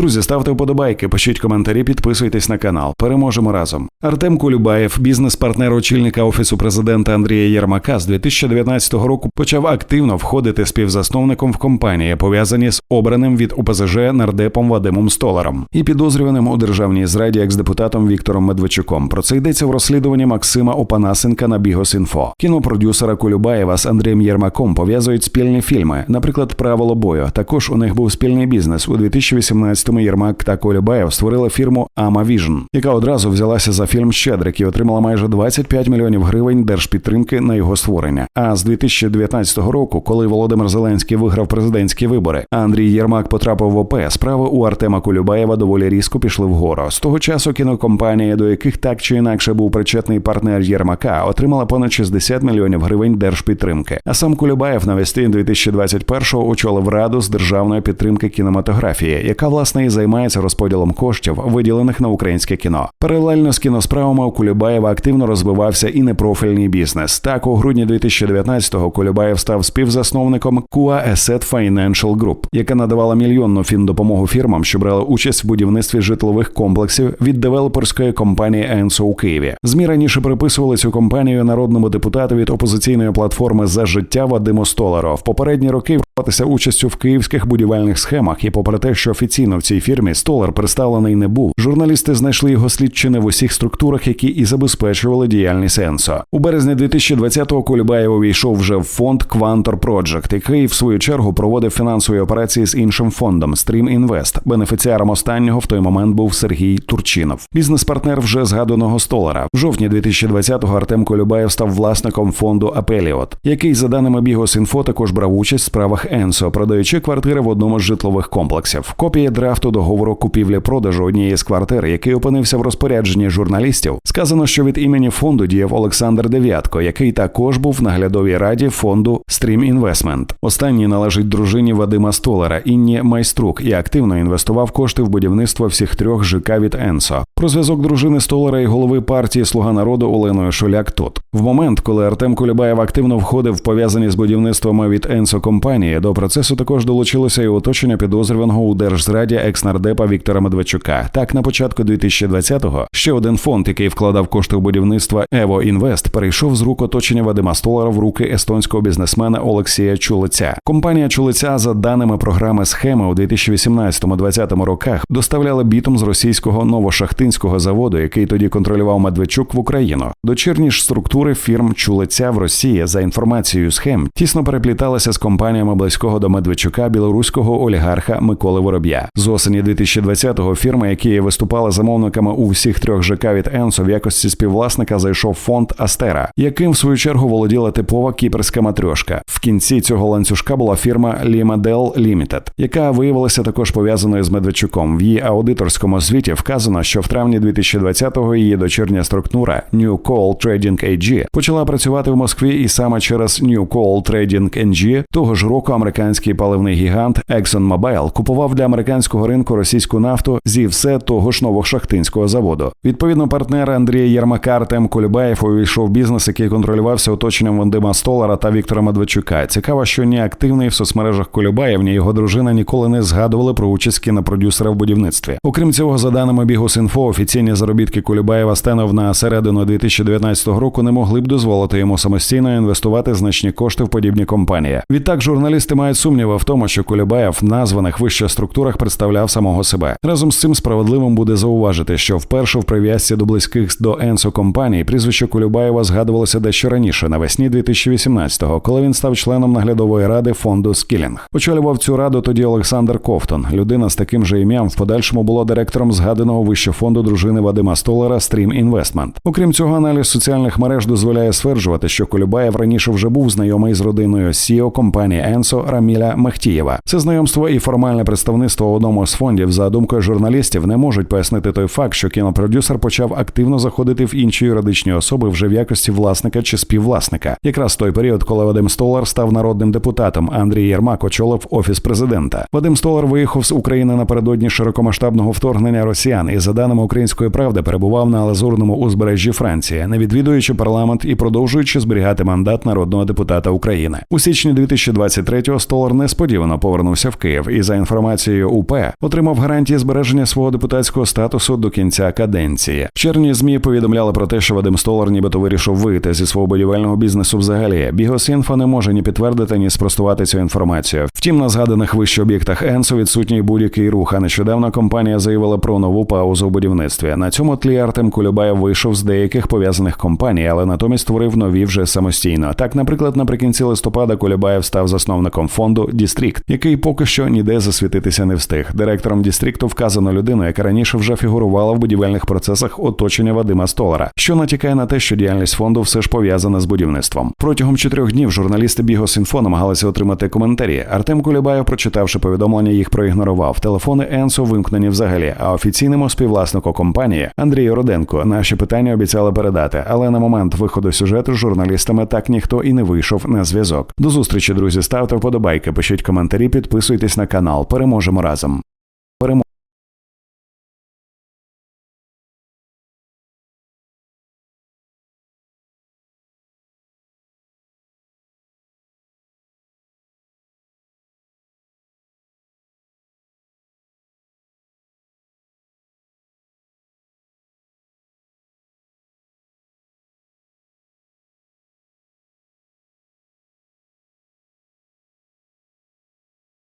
Друзі, ставте вподобайки, пишіть коментарі, підписуйтесь на канал. Переможемо разом. Артем Кулюбаєв, бізнес-партнер очільника офісу президента Андрія Єрмака, з 2019 року почав активно входити співзасновником в компанії, пов'язані з обраним від ОПЗЖ нардепом Вадимом Столаром і підозрюваним у державній зраді екс-депутатом Віктором Медведчуком. Про це йдеться в розслідуванні Максима Опанасенка на Бігос.Інфо. Кінопродюсера Кулюбаєва з Андрієм Єрмаком пов'язують спільні фільми, наприклад, Правило бою. Також у них був спільний бізнес. У 2018-му Єрмак та Кулюбаєв створили фірму Ама Vision, яка одразу взялася за фільм Щедрик і отримала майже 25 мільйонів гривень держпідтримки на його створення. А з 2019 року, коли Володимир Зеленський виграв президентські вибори, а Андрій Єрмак потрапив в ОП, справи у Артема Кулюбаєва доволі різко пішли вгору. З того часу кінокомпанія, до яких так чи інакше був причетний партнер Єрмака, отримала понад 60 мільйонів гривень держпідтримки. А сам Кулюбаєв навесні 2021-го очолив раду з державної підтримки кінематографії, яка власне і займається розподілом коштів, виділених на українське кіно. Паралельно з кіносправами у Кулюбаєва активно розвивався і непрофільний бізнес. Так, у грудні 2019-го Кулюбаєв став співзасновником Kua Asset Financial Group, яка надавала мільйонну фіндопомогу фірмам, що брали участь в будівництві житлових комплексів від девелоперської компанії Енсо у Києві. Змі раніше приписували цю компанію народному депутату від опозиційної платформи за життя Вадиму Столару. В попередні роки вбратися участю в київських будівельних схемах, і попри те, що офіційно в цій фірмі Столар представлений не був, журналісти знайшли його слідчини в усіх структурах, які і забезпечували діяльність Енсо. У березні 2020-го Кульбаєв увійшов вже в фонд Quantor Project, який в свою чергу проводив фінансові операції з іншим фондом Stream Invest. Бенефіціаром останнього в той момент був Сергій Турчинов, бізнес-партнер вже згаданого Столара. В жовтні 2020-го Артем Колюбаєв став власником фонду Апеліот, який за даними Бігос.Інфо також брав участь в справах Енсо, продаючи квартири в одному з житлових комплексів. Копія драфту договору купівлі-продажу однієї з квартир, який опинився в розпорядженні журналістів, сказано, що від імені фонду діяв Олександр Дев'ятко, який також був в наглядовій раді фонду Stream Investment. Останній належить дружині Вадима Столера, Інні Майструк і активно інвестував кошти в будівництво всіх трьох ЖК від Енсо. Про зв'язок дружини Столара і голови партії Слуга народу Оленою Шуляк тут в момент, коли Артем Кулібаєв активно входив в пов'язані з будівництвами від Енсо компанії, до процесу також долучилося і оточення підозрюваного у держзраді екс-нардепа Віктора Медведчука. Так, на початку 2020-го ще один фонд, який вкладав кошти в будівництво Ево Інвест, перейшов з рук оточення Вадима Столара в руки естонського бізнесмена Олексія Чулиця. Компанія Чулиця, за даними програми схеми у 2018-2020 роках, доставляла бітум з російського новошахтинського заводу, який тоді контролював Медведчук в Україну. Дочірні ж структури фірм Чулиця в Росії за інформацією схем тісно перепліталися з компаніями близького до Медведчука білоруського олігарха Миколи Вороб'я. З осені 2020-го фірма, які виступали замовниками у всіх трьох ЖК від Енсо в якості співвласника, зайшов фонд Астера, яким в свою чергу володіла типова кіперська матрьошка. В кінці цього ланцюжка була фірма Limadel Limited, яка виявилася також пов'язаною з Медведчуком. В її аудиторському звіті вказано, що в травні 2020-го її дочірня структура New Coal Trading AG почала працювати в Москві, і саме через New Coal Trading NG того ж року американський паливний гігант ExxonMobil купував для американського ринку російську нафту зі все того ж новошахтинського заводу. Відповідно, партнер Андрія Єрмака Артем Кульбаєв увійшов в бізнес, який контролювався оточенням Вандима Столара та Віктора Медведчука. Цікаво, що ні активний в соцмережах Кулюбаєв, ні його дружина ніколи не згадували про участь кінопродюсера в будівництві. Окрім цього, за даними Бігус.Інфо, офіційні заробітки Кулюбаєва станов на середину 2019 року не могли б дозволити йому самостійно інвестувати значні кошти в подібні компанії. Відтак, журналісти мають сумніви в тому, що Кулюбаєв в названих вище структурах представляв самого себе. Разом з цим справедливим буде зауважити, що вперше в прив'язці до близьких до Енсо компаній прізвище Кулюбаєва згадувалося дещо раніше, навесні 2018-го, коли він став членом наглядової ради фонду Скілінг. Очолював цю раду тоді Олександр Ковтон. Людина з таким же ім'ям в подальшому було директором згаданого вище фонду дружини Вадима Столера Stream Investment. Окрім цього, аналіз соціальних мереж дозволяє стверджувати, що Кулюбаєв раніше вже був знайомий з родиною CEO компанії Енсо Раміля Махтієва. Це знайомство і формальне представництво одному з фондів, за думкою журналістів, не можуть пояснити той факт, що кінопродюсер почав активно заходити в інші юридичні особи вже в якості власника чи співвласника. Якраз той період, коли Вадим Столар став народним депутатом, Андрій Єрмак очолив офіс президента. Вадим Столар виїхав з України напередодні широкомасштабного вторгнення росіян, і за даними новинами української правди перебував на лазурному узбережжі Франції, не відвідуючи парламент і продовжуючи зберігати мандат народного депутата України. У січні 2023-го Столар несподівано повернувся в Київ і за інформацією УП отримав гарантії збереження свого депутатського статусу до кінця каденції. В червні змі повідомляли про те, що Вадим Столар нібито вирішив вийти зі свого будівельного бізнесу взагалі. Бігосінфо не може ні підтвердити, ні спростувати цю інформацію. Втім, на згаданих вище об'єктах Енсо відсутній будь-який рух. А нещодавно компанія заявила про нову паузу у будівництві. На цьому тлі Артем Кулюбаєв вийшов з деяких пов'язаних компаній, але натомість створив нові вже самостійно. Так, наприклад, наприкінці листопада Кулюбаєв став засновником фонду Дістрікт, який поки що ніде засвітитися не встиг. Директором Дістрікту вказано людину, яка раніше вже фігурувала в будівельних процесах оточення Вадима Столара, що натякає на те, що діяльність фонду все ж пов'язана з будівництвом. Протягом чотирьох днів журналісти Бігосінфо намагалися отримати коментарі. Артем Кулюбаєв, прочитавши повідомлення, їх проігнорував. Телефони Енсо вимкнені взагалі. А офіційному співвласнику компанії Андрію Роденко наші питання обіцяли передати. Але на момент виходу сюжету з журналістами так ніхто і не вийшов на зв'язок. До зустрічі, друзі. Ставте вподобайки, пишіть коментарі, підписуйтесь на канал. Переможемо разом.